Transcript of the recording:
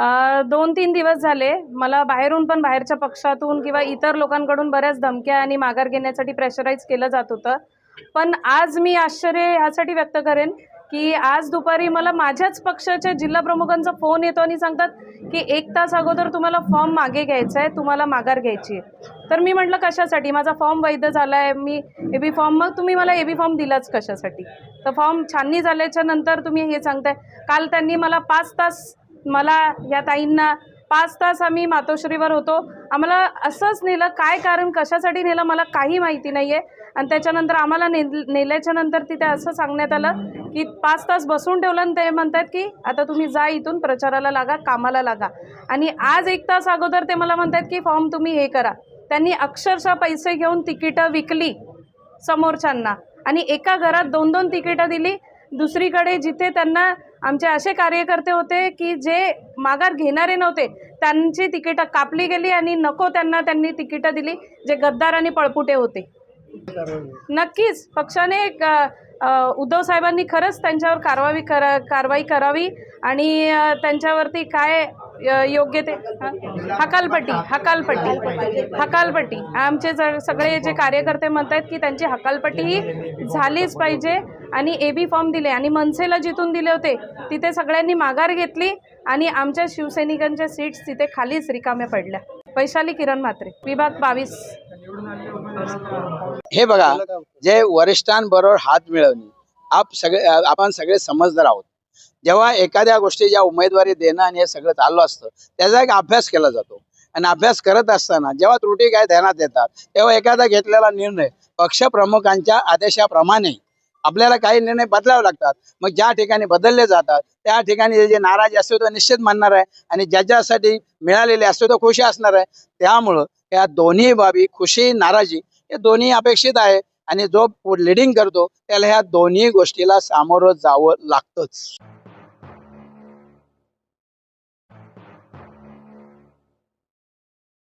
दोन तीन दिवस झाले. मला बाहेरून पण बाहेरच्या पक्षातून किंवा इतर लोकांकडून बऱ्याच धमक्या आणि माघार घेण्यासाठी प्रेशराईज केलं जात होतं. पण आज मी आश्चर्य ह्यासाठी व्यक्त करेन की आज दुपारी मला माझ्याच पक्षाच्या जिल्हा प्रमुखांचा फोन येतो आणि सांगतात की एक तास अगोदर तुम्हाला फॉर्म मागे घ्यायचा आहे तुम्हाला माघार घ्यायची आहे. तर मी म्हटलं कशासाठी? माझा फॉर्म वैध झाला आहे मी ए बी फॉर्म मग तुम्ही मला ए बी फॉर्म दिलाच कशासाठी? तर फॉर्म छाननी झाल्याच्यानंतर तुम्ही हे सांगताय. काल त्यांनी मला पाच तास मला या ताईंना पाच तास आम्ही मातोश्रीवर होतो. आम्हाला असंच नेलं काय कारण कशासाठी नेलं मला काही माहिती नाही आहे आणि त्याच्यानंतर आम्हाला ने नेल्याच्या नंतर तिथे असं सांगण्यात आलं की पाच तास बसून ठेवलं आणि ते म्हणतात की आता तुम्ही जा इथून प्रचाराला लागा कामाला लागा. आणि आज एक तास अगोदर ते मला म्हणतात की फॉर्म तुम्ही हे करा. त्यांनी अक्षरशः पैसे घेऊन तिकीटं विकली समोरच्यांना. आणि एका घरात दोन दोन तिकीटं दिली. दुसरीकडे जिथे त्यांना आमचे असे कार्यकर्ते होते की जे माघार घेणारे नव्हते त्यांची तिकीटं कापली गेली आणि नको त्यांना त्यांनी तिकीटं दिली जे गद्दार आणि पळपुटे होते. नक्कीच. पक्षाने उद्धव साहेबांनी खरंच त्यांच्यावर कारवाई करा कारवाई करावी आणि त्यांच्यावरती काय योग्य ते हकालपट्टी हकालपट्टी हकालपट्टी. आमचे सगळे जे कार्यकर्ते म्हणत आहेत की त्यांची हकालपट्टी ही झालीच पाहिजे आणि ए बी फॉर्म दिले आणि मनसेला जिथून दिले होते तिथे सगळ्यांनी माघार घेतली आणि आमच्या शिवसैनिकांच्या सीट्स तिथे खालीच रिकाम्या पडल्या. वैशाली किरण म्हात्रे विभाग बावीस. हे बघा जे वरिष्ठांबरोबर हात मिळवणे आप सगळे आपण सगळे समजदार आहोत. जेव्हा एखाद्या गोष्टीच्या उमेदवारी देणं आणि हे सगळं चालू असतं त्याचा एक अभ्यास केला जातो. आणि अभ्यास करत असताना जेव्हा त्रुटी काय ध्यानात येतात तेव्हा एखादा घेतलेला निर्णय पक्षप्रमुखांच्या आदेशाप्रमाणे आपल्याला काही निर्णय बदलावे लागतात. मग ज्या ठिकाणी बदलले जातात त्या ठिकाणी जे नाराजी असतो तो निश्चित मानणार आहे. आणि ज्याच्यासाठी मिळालेले असतो तो खुशी असणार आहे. त्यामुळं या दोन्ही बाबी खुशी नाराजी हे दोन्ही अपेक्षित आहे. आणि जो लिडिंग करतो त्याला ह्या दोन्ही गोष्टीला सामोरं जावं लागतंच.